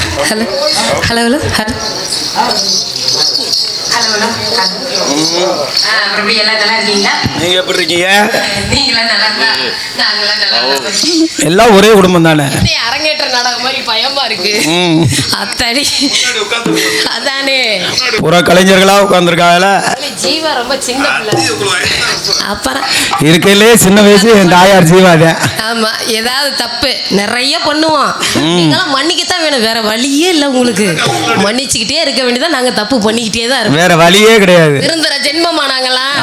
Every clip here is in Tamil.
ஹலோ ஹலோ ஹலோ ஹலோ எல்லாம் நல்லா இருக்கீங்களா நீங்க எப்படி இருக்கீங்க? நீங்களாம் நல்லா இருந்தா நாங்களாம் நல்லா இருக்கோம் எல்லாம் ஒரே குடும்பம் தானே? அரங்கேற்ற நாடகம் மாதிரி பயமா இருக்கு. அத்தடி அதானே. புற கலைஞர்களா உட்காந்துருக்காங்கல்ல ஜீவா ரொம்ப சின்ன பிள்ளை. அப்புறம் இருக்கையிலே சின்ன வயசு என் தாயார் ஜீவாதே ஆமா ஏதாவது தப்பு நிறைய பண்ணுவோம் நீங்களாம் மன்னிக்கத்தான் வேணும். வேற வழியே இல்லை உங்களுக்கு. மன்னிச்சுக்கிட்டே இருக்க வேண்டியதான் நாங்க தப்பு பண்ணிக்கிட்டே தான் இருப்போம் வேற வழியே கிடையாது. திருந்துற ஜென்மமா நாங்களாம்.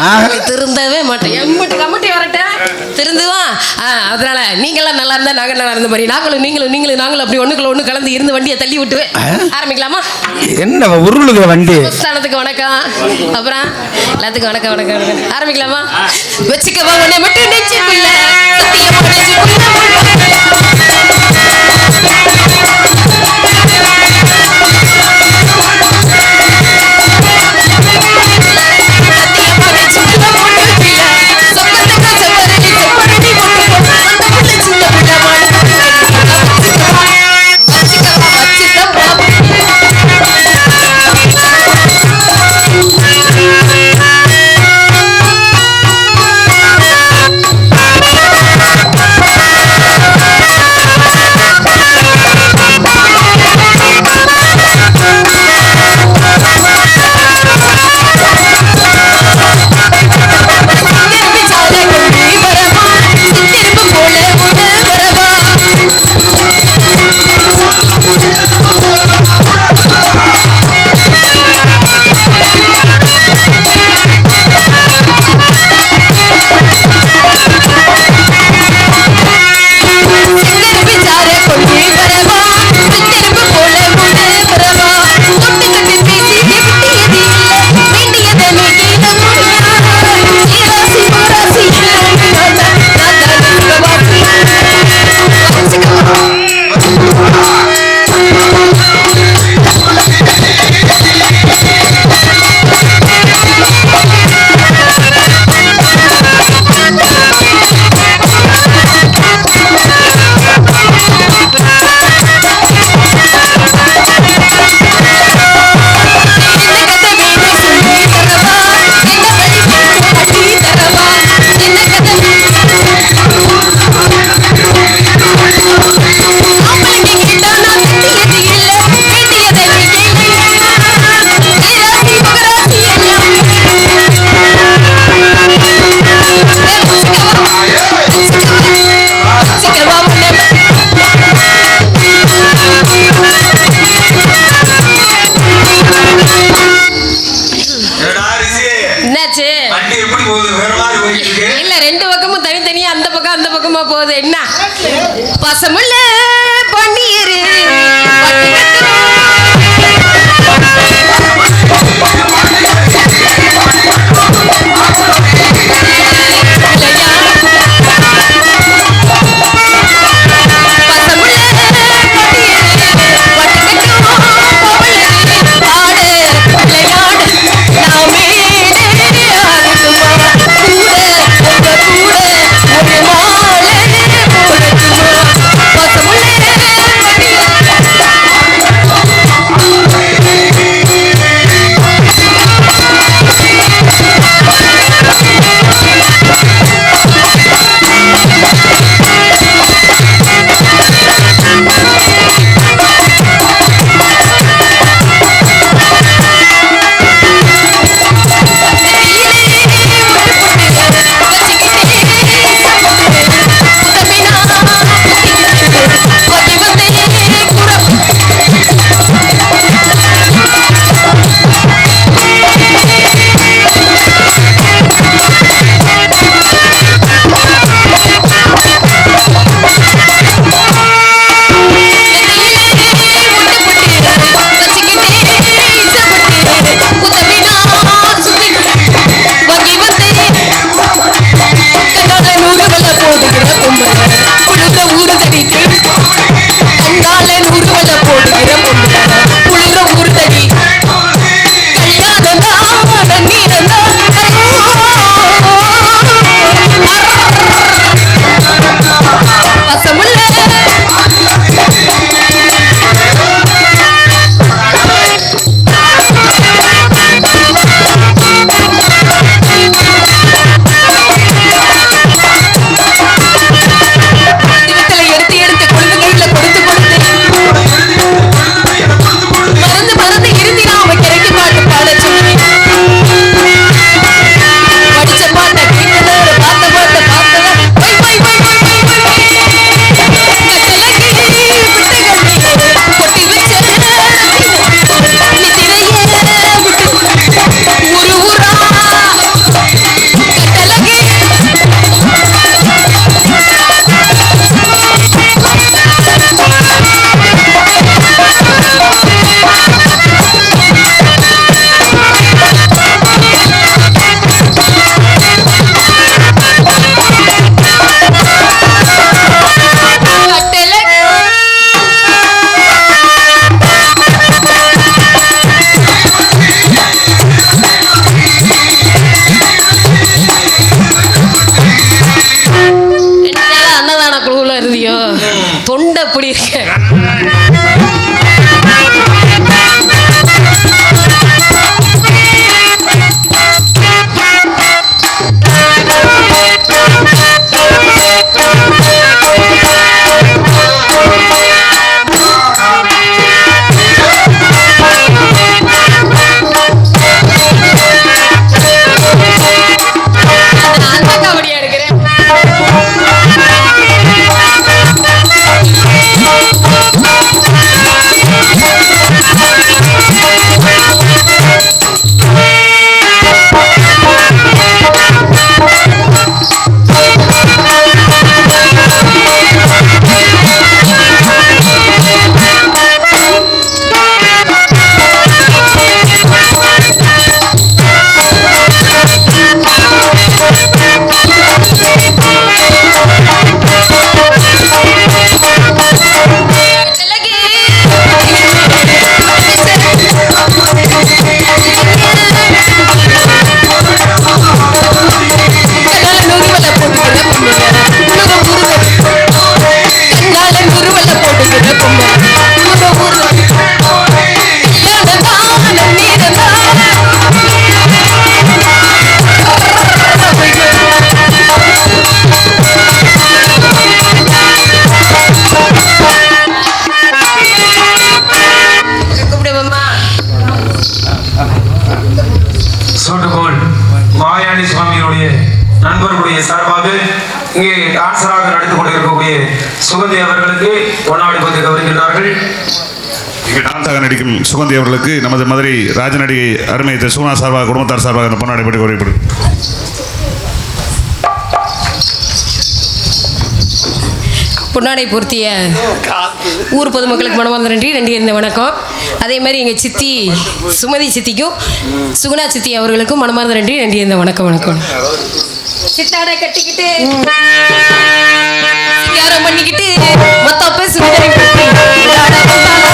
திருந்தவே மாட்டோம். எம்பிட்டு கம்பட்டி வரட்டேன் திருந்துவான் ஆ, அதனால நீங்களாம் நல்லா இருந்தா நாங்க நல்லா இருந்த மாதிரி. நாங்களும் நீங்களும் நீங்களும் நாங்களும் அப்படி ஒண்ணுக்குள்ள ஒண்ணு கலந்து இருந்து வண்டியை தள்ளி விட்டு ஆரம்பிக்கலாமா? என்ன உருளுது வண்டி? ஸ்தானத்துக்கு வணக்கம். அப்புறம்? எல்லாத்துக்கும் வணக்கம் வணக்கம் வணக்கம். ஆரம்பிக்கலாமா? வச்சுக்கவா உன்னை மட்டும் நெஞ்சுக்குள்ள. சத்தியமா போகுது வேற மாதிரி போயிட்டு இல்ல ரெண்டு பக்கமும் தனித்தனியா அந்த பக்கம் அந்த பக்கமா போகுது. என்ன? பசமுள்ள பன்னீர். சுகந்தி அவர்களுக்கு பொன்னாடி இங்கு டான்ஸாக நடிக்கும் சுகந்தி அவர்களுக்கு நமது மதுரை ராஜநடிகை அருமை சுகுணா சார்பாக குடும்பத்தார் சார்பாக இந்த பொன்னாடை பற்றி கூறப்படும் பொன்னாடை பொருத்திய ஊர் பொதுமக்களுக்கு மனமார்ந்த நன்றி நன்றி இருந்த வணக்கம். அதே மாதிரி எங்கள் சித்தி சுமதி சித்திக்கும் சுகுணா சித்தி அவர்களுக்கும் மனமார்ந்த நன்றி நன்றி இருந்த வணக்கம் வணக்கம். சித்தாடை கட்டிக்கிட்டு. சிங்காரம் பண்ணிக்கிட்டு மொத்தம் பேசுகிறேன்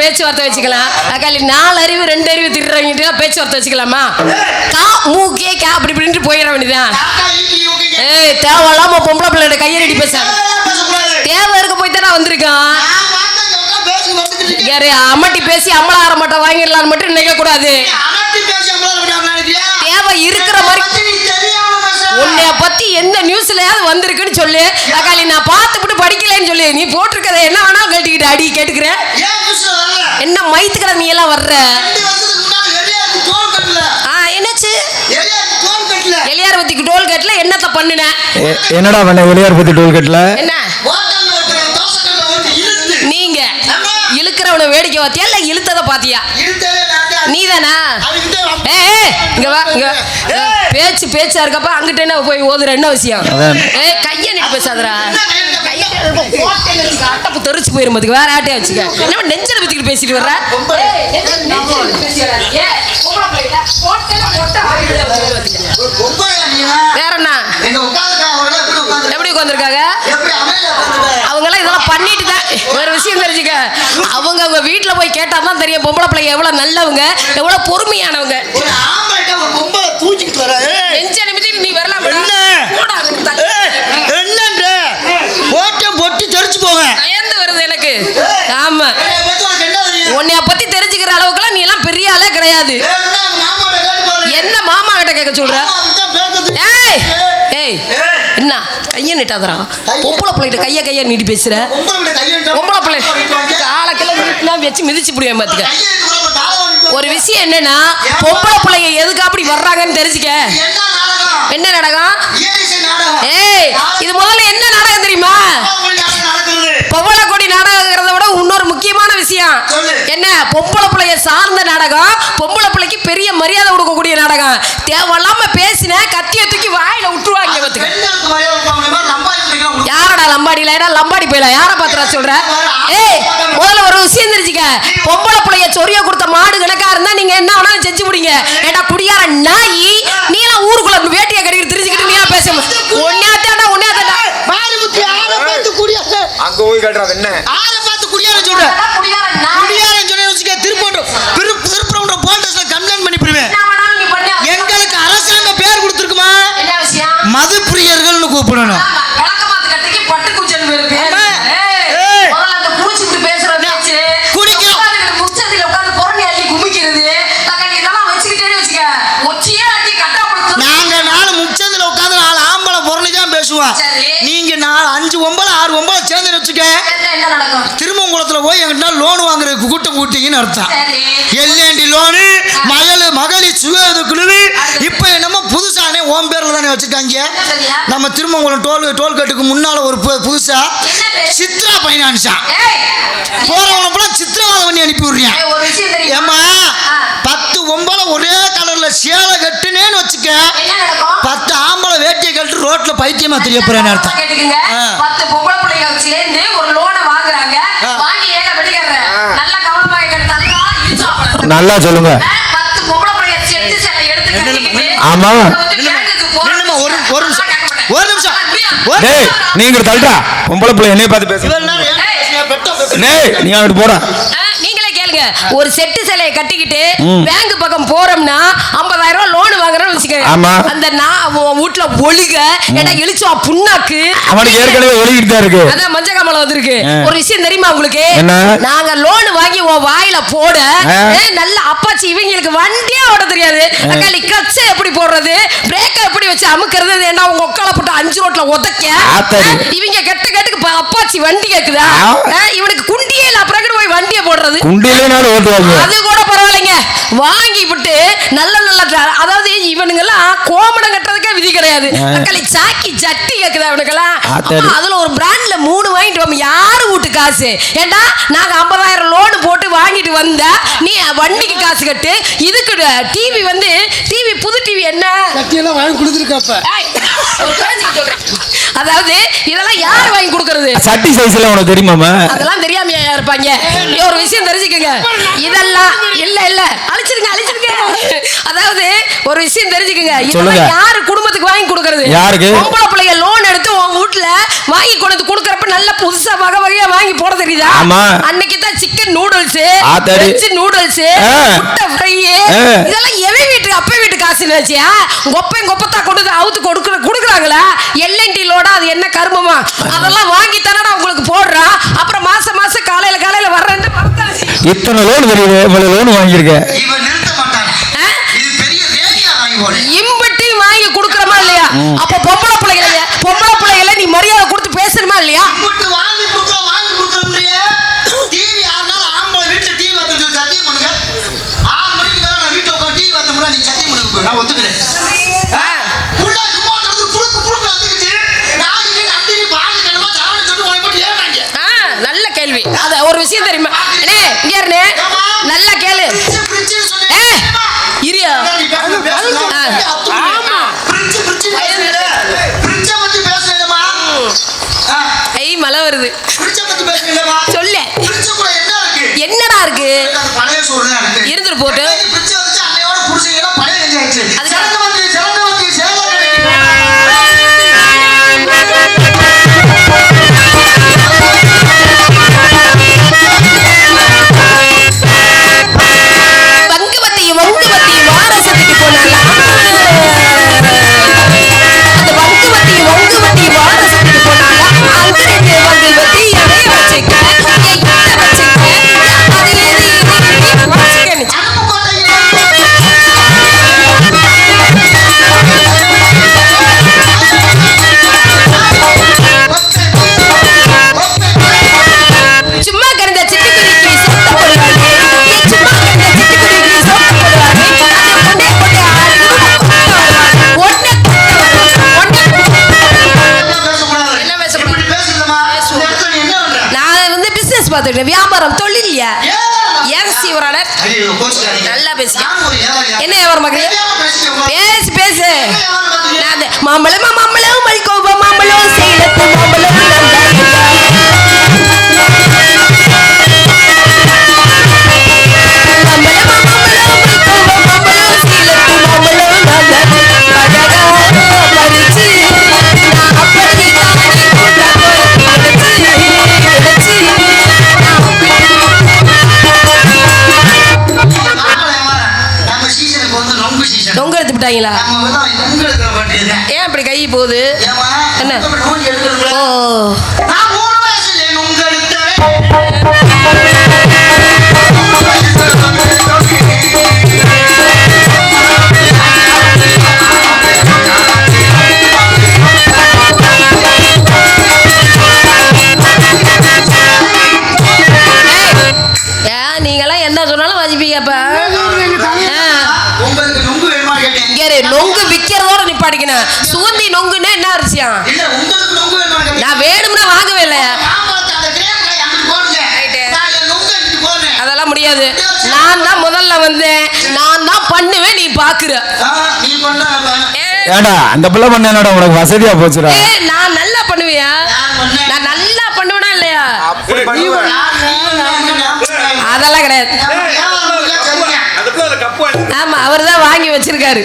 பேச்சுவார்த்தை வச்சுக்கலாம். அக்காளி நாலு அறிவு ரெண்டு அறிவு திட்டுறவங்கிட்ட பேச்சுவார்த்தை வச்சுக்கலாமா? கா மூ கே கா அப்படி இப்படின்ட்டு போயிட வேண்டியதான் ஏய் தேவையில்லாம பொம்பளை பிள்ளையோட கையை ரெடி பேசாத. தேவையில்லாம பேசக்கூடாது தேவை இருக்க போய் தானே வந்திருக்கான். யாரு அம்மட்டி பேசி அம்மளார மட்டும் வாங்கிடலாம்னு மட்டும் நினைக்க கூடாது தேவை இருக்கிற மாதிரி உன்னைய பத்தி எந்த நியூஸ்லயாவது வந்திருக்குன்னு சொல்லு. அக்காளி நான் பார்த்துவிட்டு படிக்கலைன்னு சொல்லு. நீ போட்டிருக்கதை என்ன வேணாலும் கேட்டுக்கிட்டு அடி கேட்டுக்கிறேன் வரல? என்ன மயித்துக்கிற நீ எல்லாம் வர்ற? ஆ என்னாச்சு? எலியாருக்கு தோல் கட்டல. எலியார் பத்திக்கு டோல் கட்டில. என்னத்த பண்ணுன? எ- என்னடா பண்ண? வெளியார் பத்தி டோல் கட்டில். என்ன? நீங்க. ஆமா. இழுக்கிறவனை வேடிக்கை பார்த்தியா? இல்ல இழுத்ததை பாத்தியா இழுத்தவே நான் தான். இங்க வா இங்க. பேச்சு பேச்சா இருக்கப்ப அங்கிட்ட என்ன போய் ஓதுற என்ன விஷயம். ஏய் கைய நீட்டு பேசாதடா. அட்டப்பு தெரிச்சு போயிரும் பாத்துக்க. வேற ஆட்டையா வச்சுக்க என்ன நெஞ்சல பத்திக்கிட்டு பேசிட்டு வர்ற? ஒரு விஷயம் தெரிஞ்சுக்க. அவங்க அவங்க வீட்டுல போய் கேட்டா தான் தெரியும். பொம்பளை பிள்ளைங்க எவ்வளவு நல்லவங்க எவ்வளவு பொறுமையானவங்க. தூக்கிட்டு வர. நெஞ்ச நீ வரலாம் என்னன்ற? போட்ட பொட்டி தெரிச்சு போங்க. பயந்து வருது எனக்கு. ஆமா? உன்னைய பத்தி தெரிஞ்சுக்கிற அளவுக்குலாம் நீ எல்லாம் பெரிய ஆளே கிடையாது. என்ன மாமா கிட்ட கேட்க சொல்ற. ஏய். ஏய். கைய நீட்டாதரா பொம்பளை பிள்ளைகிட்ட கைய கைய நீட்டி பேசுற. பொம்பளை பிள்ளை. காலக்கில நீட்டினா வச்சு மிதிச்சு புடிவேன் வாங்கிட்டு ஒரு விஷயம் என்னன்னா பொம்பளை பிள்ளைங்க எதுக்கு அப்படி வர்றாங்கன்னு தெரிஞ்சுக்க. என்ன நாடகம்? ஏய் இது முதல்ல என்ன நாடகம் தெரியுமா. பொம்பளை கொடி நாடகங்கிறத விட இன்னொரு முக்கியமான விஷயம். என்ன? பொம்பளை பிள்ளைய சார்ந்த நாடகம் பொம்பளை பிள்ளைக்கு பெரிய மரியாதை கொடுக்கக்கூடிய நாடகம். தேவையில்லாம பேசின கத்திய தூக்கி வாயில விட்டுருவாங்க பாத்துக்க பெண்களுக்கு மரியாதை கொடுப்பாங்க. மாதிரி லம்பாடி பிடிக்கலாம் உங்களுக்கு. ஏடா லம்பாடி போயில யார பாத்துறா சொல்ற? ஏய் முதல்ல ஒரு விஷயம் தெரிஞ்சுக்க. பொம்பளை பிள்ளைய சொரிய கொடுத்த மாடு கணக்கா இருந்தா நீங்க என்ன வேணாலும் செஞ்சு முடிங்க. ஏடா குடியார நாயி நீ எல்லாம் ஊருக்குள்ள வேட்டியை கட்டிக்கிட்டு தெரிஞ்சுக்கிட்டு நீ பேச ஒன்னாத்தாடா ஒன்னாத்தாடா மாரிமுத்து ஆளை பார்த்து குடியார. அங்க போய் கட்டுறது என்ன? ஆளை பார்த்து குடியார சொல்ற. குடியாரன்னு சொன்னேன்னு வச்சுக்க, திருப்பூர் திரு- திருப்பூர் போலீஸ்ல கம்ப்ளைண்ட் பண்ணி போடுவேன் எங்களுக்கு அரசாங்கம் பேர் கொடுத்துருக்கு விடணும் விளக்கமாத்து சரி. நீங்க நாலு அஞ்சு ஒன்பது ஆறு ஒன்பது சேர்ந்து வச்சுக்க? திருமங்குளத்துல போய் எங்கிட்ட லோன் வாங்குறதுக்கு கூட்டம் கூட்டிங்கன்னு அர்த்தம். எல்ஏண்டி லோனு மகள் மகளிர் சுய குழுவு இப்ப என்னமோ புதுசானே ஓம் பேர்ல தானே வச்சிருக்காங்க? நம்ம திருமங்குளம் டோல் டோல்கேட்டுக்கு முன்னால ஒரு புதுசா? சித்ரா பைனான்ஸா போறவன போல சித்திரவாதம் பண்ணி அனுப்பி? ஏம்மா ஆ. பத்து ஒன்பது ஒரே கலர்ல சேலை கட்டுனேன்னு வச்சுக்க என்ன நடக்கும்? பத்து ஆம்பளை வேட்டியை கட்டு ரோட்ல பைத்தியமா தெரிய போறேன்னு அர்த்தம். கேட்டுக்குங்க. ஆ. பத்து பொம்பளை பிள்ளைங்க சேர்ந்து ஒரு லோனை வாங்குறாங்க. ஆ. வாங்கி ஏக வெடிக்கிற நல்ல கவனமாக சொல்லுங்க. பத்து பொம்பளை பிள்ளைங்க செட்டு சேலை எடுத்து கட்டிக்கிட்டு ஆமா. ஒரு ஒரு நிமிஷம். ஒரு நிமிஷம். ஒரு டேய் நிமிஷம். நீ இங்கிட்டு தள்ளுடா. பொம்பளை பிள்ளை என்னைய பார்த்து பேசு. இவ்வளவு நேரம் ஏன் பேசுனீங்க? பெட்ட பேசுனீங்க. டேய் நீ அங்கிட்டு போடா. கேளுங்க ஒரு செட்டு சேலையை கட்டிக்கிட்டு பேங்க் பக்கம் போறோம்னா 50000 ரூபாய் லோன் வாங்குறோம்னு வச்சுக்கோங்க. அந்த நான் வீட்டுல ஒழுக ஏன்னா இழிச்சா புண்ணாக்கு. அவனுக்கு ஏற்கனவே ஒழுகிட்டு தான் இருக்கு. அதான் மஞ்ச காமலை வந்திருக்கு. ஒரு விஷயம் தெரியுமா உங்களுக்கு? நாங்க லோன் வாங்கி உன் வாயில போட நல்ல அப்பாச்சி இவங்களுக்கு வண்டியே ஓட தெரியாது. தக்காளி கச்சை எப்படி போடுறது? பிரேக்கை எப்படி வச்சு அமுக்கிறது? என்ன உங்க ஒக்கால போட்டு அஞ்சு ரோட்ல உதைக்க? இவங்க கெட்ட கெட்டுக்கு அப்பாச்சி வண்டி கேக்குதா? இவனுக்கு குண்டியே அப்புறம் போய் வண்டியை போடுறது. குண்டிலேனாலும் ஓட்டுவாங்க. அது கூட பரவாயில்லைங்க. வாங்கி விட்டு நல்ல நல்ல அதாவது இவனுங்கெல்லாம் கோமணம் கட்டுறதுக்கே விதி கிடையாது. ஆ. தக்காளி சாக்கி சட்டி கேக்குதா. அம்மா, அதுல ஒரு பிராண்ட்ல மூணு வாங்கிட்டு வந்தோம் யாரு வீட்டு காசு? ஏண்டா நாங்க 50000 லோன் போட்டு வாங்கிட்டு வந்தா நீ வண்டிக்கு காசு கட்டு. இதுக்கு டிவி வந்து டிவி புது டிவி என்ன? வாங்கி கொடுத்துருக்கப்ப. ஏய், ஒரு குறைஞ்சிக்க சொல்றேன். அதாவது இதெல்லாம் யார் வாங்கி கொடுக்கறது சட்டி சைஸ்ல உனக்கு தெரியுமாமா அதெல்லாம் தெரியாமையா இருப்பாங்க ஒரு விஷயம் தெரிஞ்சுக்கங்க இதெல்லாம் இல்ல இல்ல அழிச்சிருங்க அழிச்சிருங்க அதாவது ஒரு விஷயம் தெரிஞ்சுக்கங்க. இதெல்லாம் யாரு குடும்பத்துக்கு வாங்கி கொடுக்கறது யாருக்கு? பொம்பளை பிள்ளைங்க லோன் எடுத்து உன் வீட்டுல வாங்கி கொண்டு கொடுக்கறப்ப நல்ல புதுசா வகை வகையா வாங்கி போட தெரியுதா. அன்னைக்கு தான் சிக்கன் நூடுல்ஸ். Veg noodles. முட்டை ஃப்ரை. இதெல்லாம் எவன் வீட்டுக்கு அப்ப வீட்டு காசு நினைச்சியா கொப்பை கொப்பத்தா கொண்டு வந்து அவுத்து கொடுக்குற கொடுக்குறாங்களா எல்என்டி லோட அது என்ன கருமமா? அதெல்லாம் வாங்கி தானடா உங்களுக்கு போடுறா. அப்புறம் மாசம் மாசம் காலையில காலையில வர்றேன்னு. இத்தனை லோன் தெரியுது இவ்வளவு லோன் வாங்கியிருக்கேன் இவன் நிறுத்த? இது பெரிய இம்பட்டி வாங்கி கொடுக்குறமா இல்லையா? அப்ப பொம்பளை பிள்ளைகளை பொம்பளை பிள்ளைகளை நீ மரியாதை கொடுத்து பேசணுமா இல்லையா? இம்புட்டு வாங்கி கொடுக்குறோம் வாங்கி கொடுக்குறோம்ன்றியே டிவி ஆறுனால ஆம்பளை வீட்டுல டிவி பார்த்துட்டு சத்தியம் பண்ணுங்க. ஆறு மணிக்கு மேல நான் வீட்டுல உட்காந்து டிவி பார்த்த முன்னாடி நீ சத்தியம் பண்ணுங்க. நான் ஒத்துக்கிறேன். தெரியுமா? அண்ணே இங்க இருண்ணே. நல்லா கேளு. ஏ இரியா. ஐ மழை வருது. சொல்ல. சொல்லு என்னடா இருக்கு? இருந்துட்டு போட்டு. அதுக்காக 啥意 நொங்கு வாங்கினேன் சூந்தி நொங்குன்னு என்ன அரிசியாம் நான் வேணும்னா வாங்கவே இல்லை. அதெல்லாம் முடியாது. நான் தான் முதல்ல வந்தேன். நான் தான் பண்ணுவேன் நீ பாக்குற. ஏடா அந்த பிள்ளை பண்ண என்னடா உனக்கு வசதியா போச்சு நான் நல்லா பண்ணுவியா? நான் நல்லா பண்ணுவேனா இல்லையா? அதெல்லாம் கிடையாது. ஆமா அவர் தான் வாங்கி வச்சிருக்காரு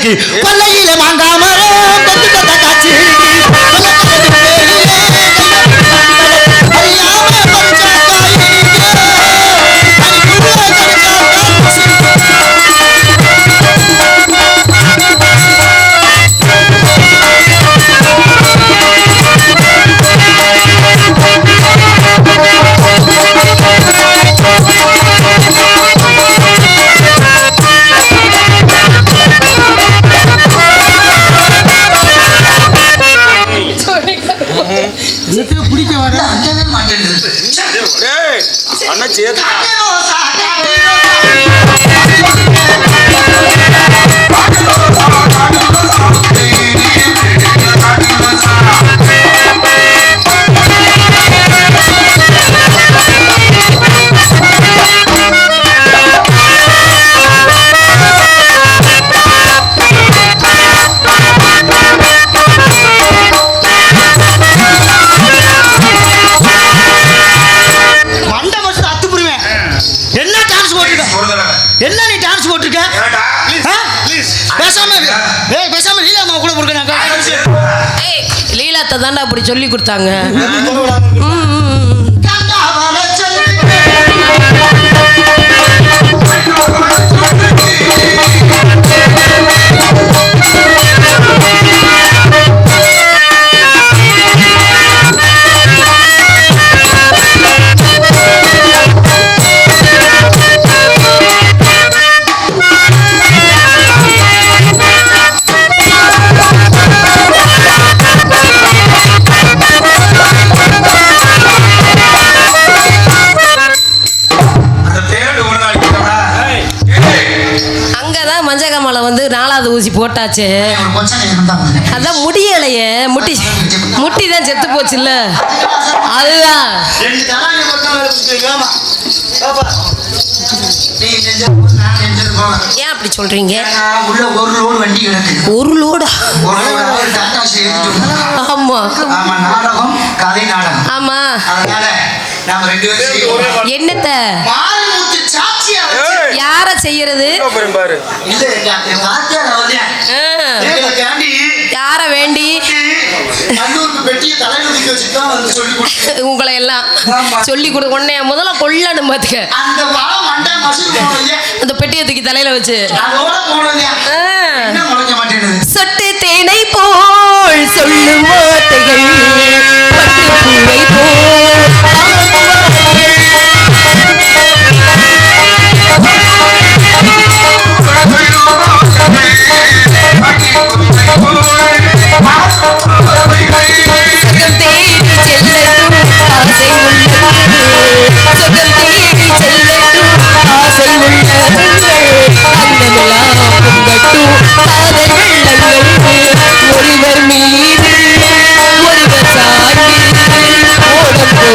Nike. Yeah. But அப்படி சொல்லி கொடுத்தாங்க. ஆச்சு அதான் முடியலையே. முட்டி முட்டி தான் செத்து போச்சு இல்ல அதுதான். ஏன் அப்படி சொல்றீங்க? ஒரு லோடு? ஆமா. ஆமா. என்னத்த? செய்யறது? யார வேண்டி? உங்களை எல்லாம் சொல்லி கொடு. உன்னை முதல்ல கொள்ளணும் பாத்துக்க. அந்த பெட்டியை தூக்கி தலையில வச்சு. சொட்டு தேனை போல் சொல்லும் வார்த்தைகள். போல். ஒருவர் மீது ஒருவர் சார்பில் ஓடப்போ